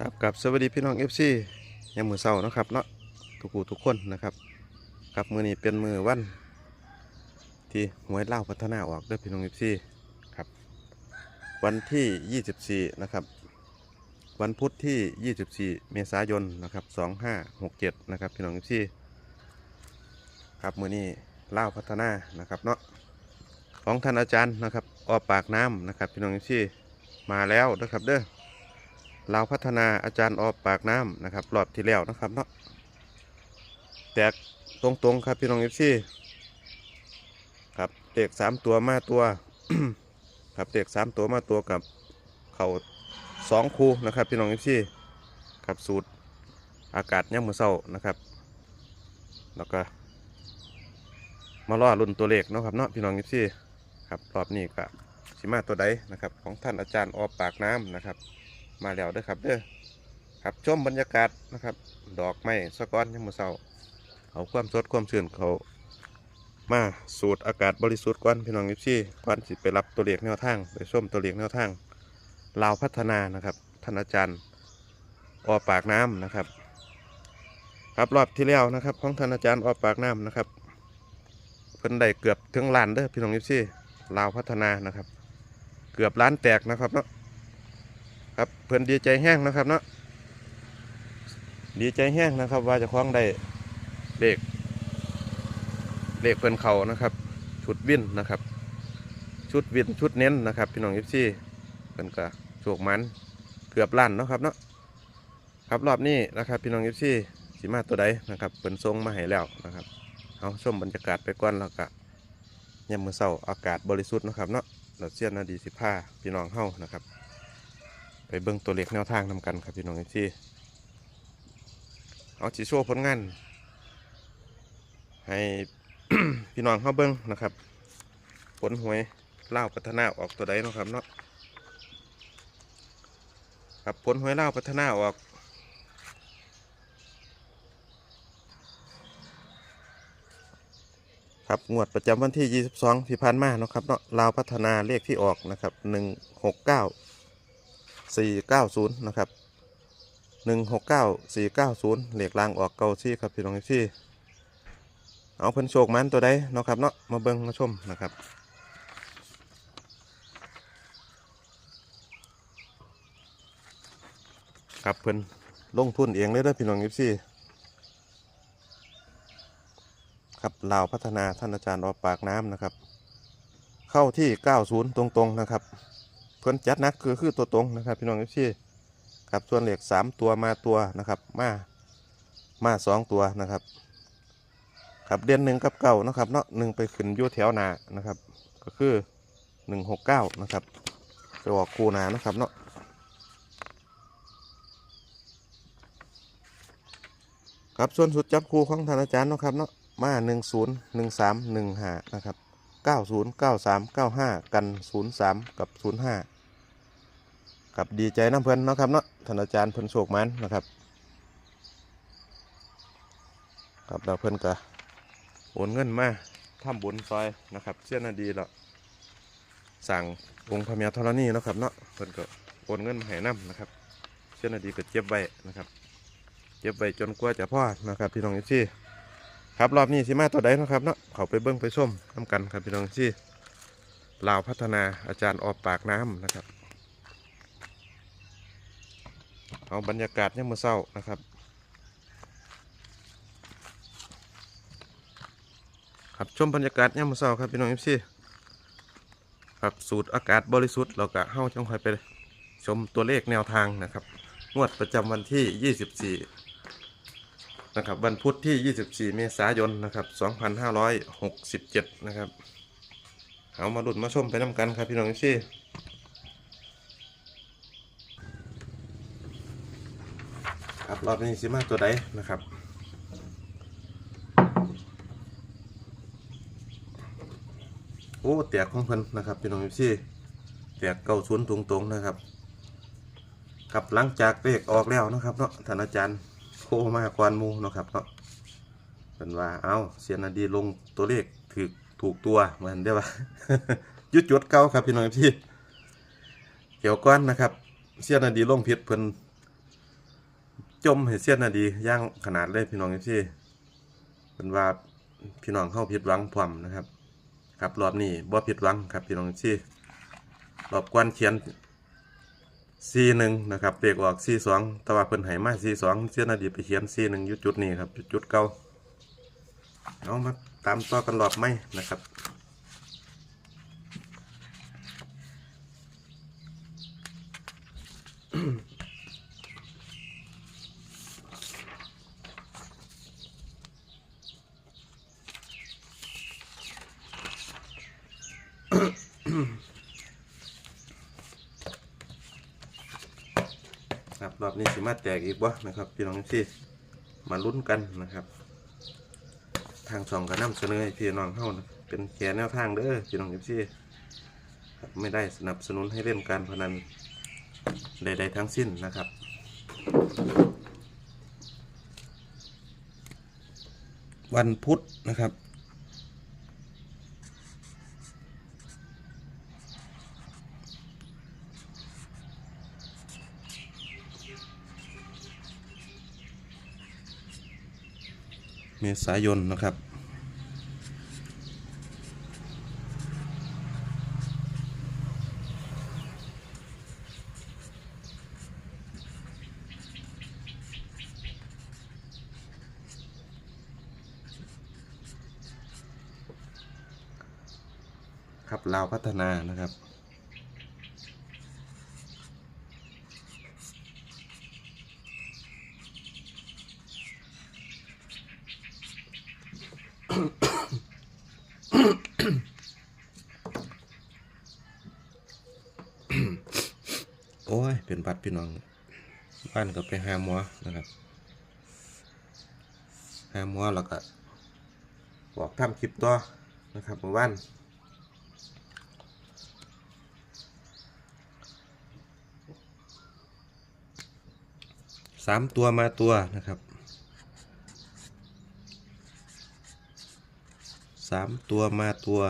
ครับกับสวัสดีพี่น้องเอฟซียังมือเศร้านะครับเนาะทุกผู้ทุกคนนะครับกับมือนี้เป็นมือวัน ที่หวยเล่าพัฒนาออกด้วยพี่น้องเอฟซีครับวันที่ 24 นะครับ วันพุธที่ 24 เมษายนนะครับ2567 นะครับพี่น้องเอฟซีครับมือนี้เล่าพัฒนานะครับเนาะของท่านอาจารย์นะครับออปากน้ำนะครับพี่น้องเอฟซีมาแล้วนะครับเด้อ เราวพัฒนาอาจารย์ออปากน้ำนะครับรอบที่แล้วนะครับเนาะแตกตรงๆครับพี่น้องเอฟซีครับเด็กสามตัวมาตัวครับเด็กสามตัวมาตัวกับเข่าสองคูนะครับพี่น้องเอฟซีครับสูตรอากาศย่ำมือเศร้านะครับ แล้วก็มาล่อรุ่นตัวเลขเนาะครับเนาะพี่น้องเอฟซีครับรอบนี้ก็สิมาตัวใดนะครับ ของท่านอาจารย์ออปากน้ำนะครับ มาแล้วเด้อครับเด้อครับชมบรรยากาศนะครับ ดอกไม้สะก้อนยังมือเศร้าเอาความสดความชื่นเขามาสูดอากาศบริสุทธิ์ก่อนพี่น้องยิปซี่ก่อนสิไปรับตัวเลขแนวทางไปชมตัวเลขแนวทางลาวพัฒนานะครับท่านอาจารย์ออปากน้ำนะครับ ครับรอบที่แล้วนะครับ ของท่านอาจารย์ออปากน้ำนะครับ เพิ่นได้เกือบถึงล้านเด้อพี่น้องยิปซี่ลาวพัฒนานะครับ เกือบล้านแตกนะครับเนาะ ครับเพื่อนดีใจแห้งนะครับเนาะดีใจแห้งนะครับ ว่าจะคล้องได้เลขเลขเพื่อนเขานะครับ ชุดวินนะครับ ชุดวินชุดเน้นนะครับ พี่น้องยิปซี่เพื่อนก็โชคมันเกือบล้านนะครับเนาะครับรอบนี้นะครับ พี่น้องยิปซี่สีมาตัวใดนะครับเพื่อนทรงมาให้แล้วนะครับเอาชมบรรยากาศไปก่อนแล้วก็ยามมือเศร้าอากาศบริสุทธิ์นะครับเนาะเราเสียนาดีสิผ้าพี่น้องเฮ้านะครับ ไปเบิ่งตัวเลขแนวทางนำกันครับพี่น้องที่เอาจีโช่วผลงานให้พี่น้องเข้าเบิ่งนะครับ ผลหวยเล่าพัฒนาออกตัวใดนะครับเนาะครับผลหวยเล่าพัฒนาออกครับงวดประจำวันที่ 22 ที่ผ่านมาเนาะครับเนาะลาวพัฒนาเลขที่ออกนะครับ 169 490 นะครับ 169 490เหล็กลางออกเกาซี่ครับพี่น้องที่เอาเพิ่นโชคมันตัวใดเนาะครับเนาะมาเบิ่งมาชมนะครับครับเพิ่นลงทุนเองเลยเด้อพี่น้องที่ครับลาวพัฒนาท่านอาจารย์ออกปากน้ำนะครับ เข้าที่ 90 ตรงๆนะครับ เพื่อนจัดนักคือคือตัวตรงนะครับพี่น้องพี่ครับส่วนเหล็ก3ตัวมาตัวนะครับ มามาสองตัวนะครับครับเดือนหนึ่งกับเก่านะครับเนาะหนึ่งไปขึ้นยุ่แถวหนานะครับ ก็คือ169นะครับไปออกคูหนานะครับเนาะครับส่วนสุดจับคู่ของทานอาจารย์นะครับเนาะมาหนึ่งศูนย์หนึ่งสามหนึ่งห้านะครับเก้าศูนย์เก้าสามเก้าห้ากันศูนย์สามกับศูนย์ห้า ครับดีใจน้ำเพื่อนเนาะครับเนาะท่านอาจารย์เพิ่นโชคมันนะครับครับเราเพิ่นก็โอนเงินมาทำบุญซอยนะครับเชื่อนาดีล้วสั่งองค์พระเมียธรณีนะครับเนาะเพิ่นก็โอนเงินมาให้น้ำนะครับเชื่อนาดีก็เก็บไว้นะครับเก็บไว้จนกว่าจะพ่อนะครับพี่น้องที่ครับรอบนี้สิมาตัวใดนะครับเนาะเขาไปเบิ้งไปชมทำกันครับพี่น้องที่ลาวพัฒนาอาจารย์ออกปากน้ำนะครับ เอาบรรยากาศเนี่ยมือเศร้านะครับ ครับชมบรรยากาศเนี่ยมือเศร้าครับพี่น้องที่ครับสูตรอากาศบริสุทธิ์เรากะเข้าจังคอยไปชมตัวเลขแนวทางนะครับ งวดประจำวันที่ 24 นะครับ วันพุธที่ 24 เมษายนนะครับ 2567 นะครับ เอามาหลุดมาชมไปน้ำกันครับพี่น้องเอฟซี พี่ครับรอบนี้สิมาตัวใดนะครับโอ้แตกของเพิ่นนะครับพี่น้องพี่แตกเก้าศูนย์ตรงๆนะครับครับหลังจากเลขออกแล้วนะครับเนาะท่านอาจารย์โคมากวนมูนะครับเนาะเป็นว่าเอาเสียนาดีลงตัวเลขถูกถูกตัวเหมือนได้ปะยุดจุดเก้าครับพี่น้องพี่เกี่ยวก้อนนะครับ เสียนาดีลงผิดเพิ่น จมให้เสียนน่ะดีย่างขนาดเลยพี่น้องที่เป็นว่าพี่น้องเข้าผิดหวังพร้อมนะครับ ครับรอบนี้บ่ผิดหวังครับพี่น้องที่รอบกวนเขียนซีหนึ่งนะครับเด็กออกซีสองตว่าเพิ่นให้มาซีสองเสียนาดีไปเขียนซีหนึ่งอยู่จุดนี้ครับจุดเก่าเอามาตามต่อกันรอบไหมนะครับ ครับรอบนี้สิมาแตกอีกบ่นะครับพี่น้องที่มาลุ้นกันนะครับ ทางช่องก็นำเสนอให้พี่น้องเฮานะเป็นแค่แนวทางเด้อพี่น้องที่ครับไม่ได้สนับสนุนให้เล่นการพนันใด ๆ ทั้งสิ้นนะครับวันพุธนะครับ มษายนนะครับ ครับลาวพัฒนานะครับ โอ้ย เป็น บัดพี่น้องบ้านก็ไปหาหมอนะครับหาหมอแล้วก็บอกทำคลิปต่อนะครับเมื่อวานสามตัวมาตัวนะครับสามตัวมาตัว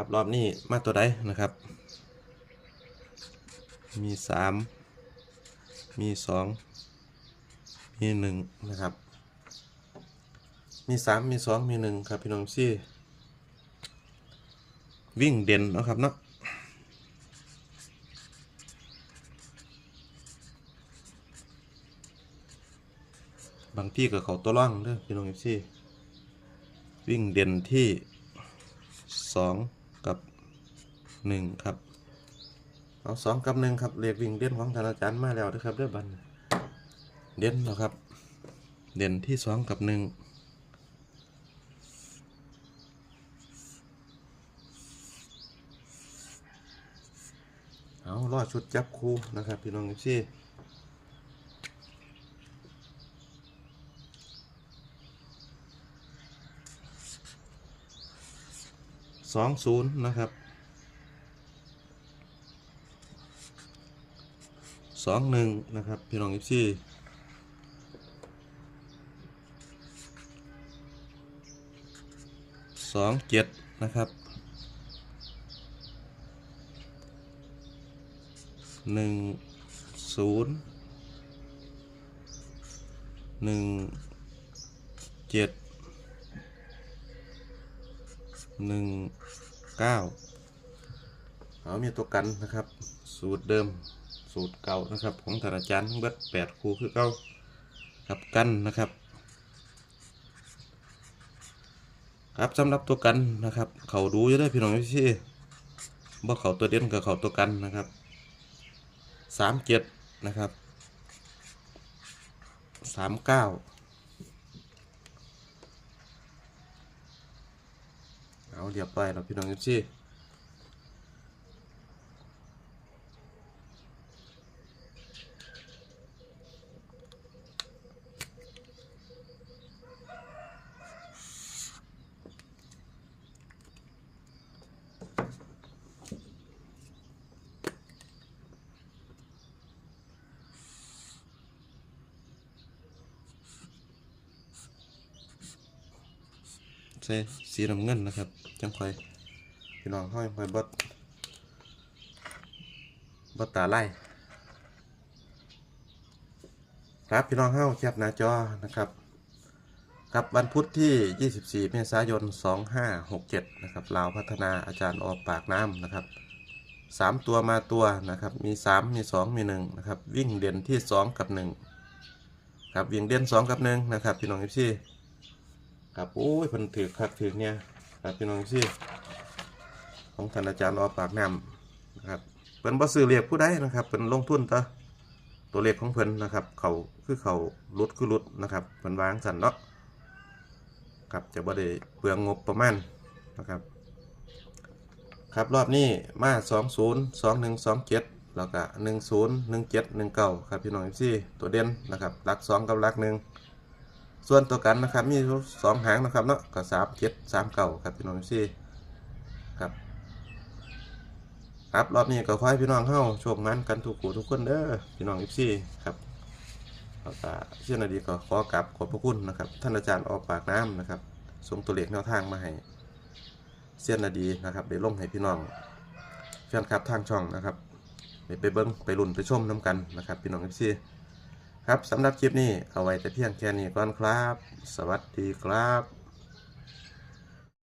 ครับรอบนี้มาตัวใดนะครับ มีสามมีสองมีหนึ่งนะครับ มีสามมีสองมีหนึ่งครับพี่น้องซี่วิ่งเด่นนะครับเนาะบางที่กับเขาตัวร่องเด้อพี่น้องซี่วิ่งเด่นที่สอง กับหนึ่งครับ เอาสองกับหนึ่งครับเรียกวิ่งเด่นของท่านอาจารย์มาแล้วนะครับเด้อบันเด่นเนาะครับ เด่นที่สองกับหนึ่งเอารอดชุดจับคู่นะครับพี่น้องพี่ องศูนย์นะครับสองหนึ่งนะครับพี่น้องพี่สองเจ็ดนะครับหนึ่งศูนย์หนึ่งเจ็ด หนึ่งเก้าเอามีตัวกันนะครับ สูตรเดิมสูตรเก่านะครับ ของธนาจารย์เบิดแปดคู่คือเก่าครับกันนะครับครับสำหรับตัวกันนะครับ เขาดูอยู่ได้พี่น้องพี่บ่เขาตัวเด่นกับเขาตัวกันนะครับสามเจ็ดนะครับสามเก้า เอาเรียบร้อยแล้วพี่น้องเอฟซีใส่สีน้ำเงินนะครับ จังค่อยพี่น้องห้อยค่อยบดบดตาไล่ครับพี่น้องเฮ้าแคปหน้าจอนะครับครับวันพุธที่ 24 เมษายน 2567 นะครับลาวพัฒนาอาจารย์ออกปากน้ำนะครับ 3 ตัวมาตัวนะครับ มี 3 มี 2 มี 1 นะครับ วิ่งเด่นที่ 2 กับ 1 ครับวิ่งเด่น 2 กับ 1 นะครับ พี่น้องเอฟซีครับโอ้ยพิ่นถือคักถือเนี่ย ครับพี่น้องซีของท่านอาจารย์ออปากน้ำนะครับเพิ่นบ่ซื้อเรียกผู้ใดนะครับเพิ่นลงทุนต่อตัวเลขของเพิ่นนะครับ เขาคือเขาลดคือลดนะครับเพิ่นวางสันเนาะครับจะบ่ได้เปลืองงบประมาณนะครับ ครับรอบนี้มา20 21 27แล้วก็10 17 19ครับพี่น้องซี่ตัวเด่นนะครับหลัก2กับหลัก1 ส่วนตัวกันนะครับมีสองหางนะครับเนาะก็3 7 3 9ครับพี่น้องซี่ครับครับรอบนี้ก็ขอให้พี่น้องเข้าโชคมันกันทุกคู่ทุกคนเด้อพี่น้องอิฟซี่ครับแล้วก็เช่นอดีก็ขอกลับขอบพระคุณนะครับ ท่านอาจารย์ออกปากน้ำนะครับส่งตัวเลขแนวทางมาให้เส้นนาดีนะครับได้ลงให้พี่น้องแฟนคลับทางช่องนะครับได้ไปเบิ้งไปรุ่นไปชมน้ำกันนะครับ พี่น้องอิฟซี่ ครับสำหรับคลิปนี้เอาไว้แต่เพียงแค่นี้ก่อนครับ สวัสดีครับ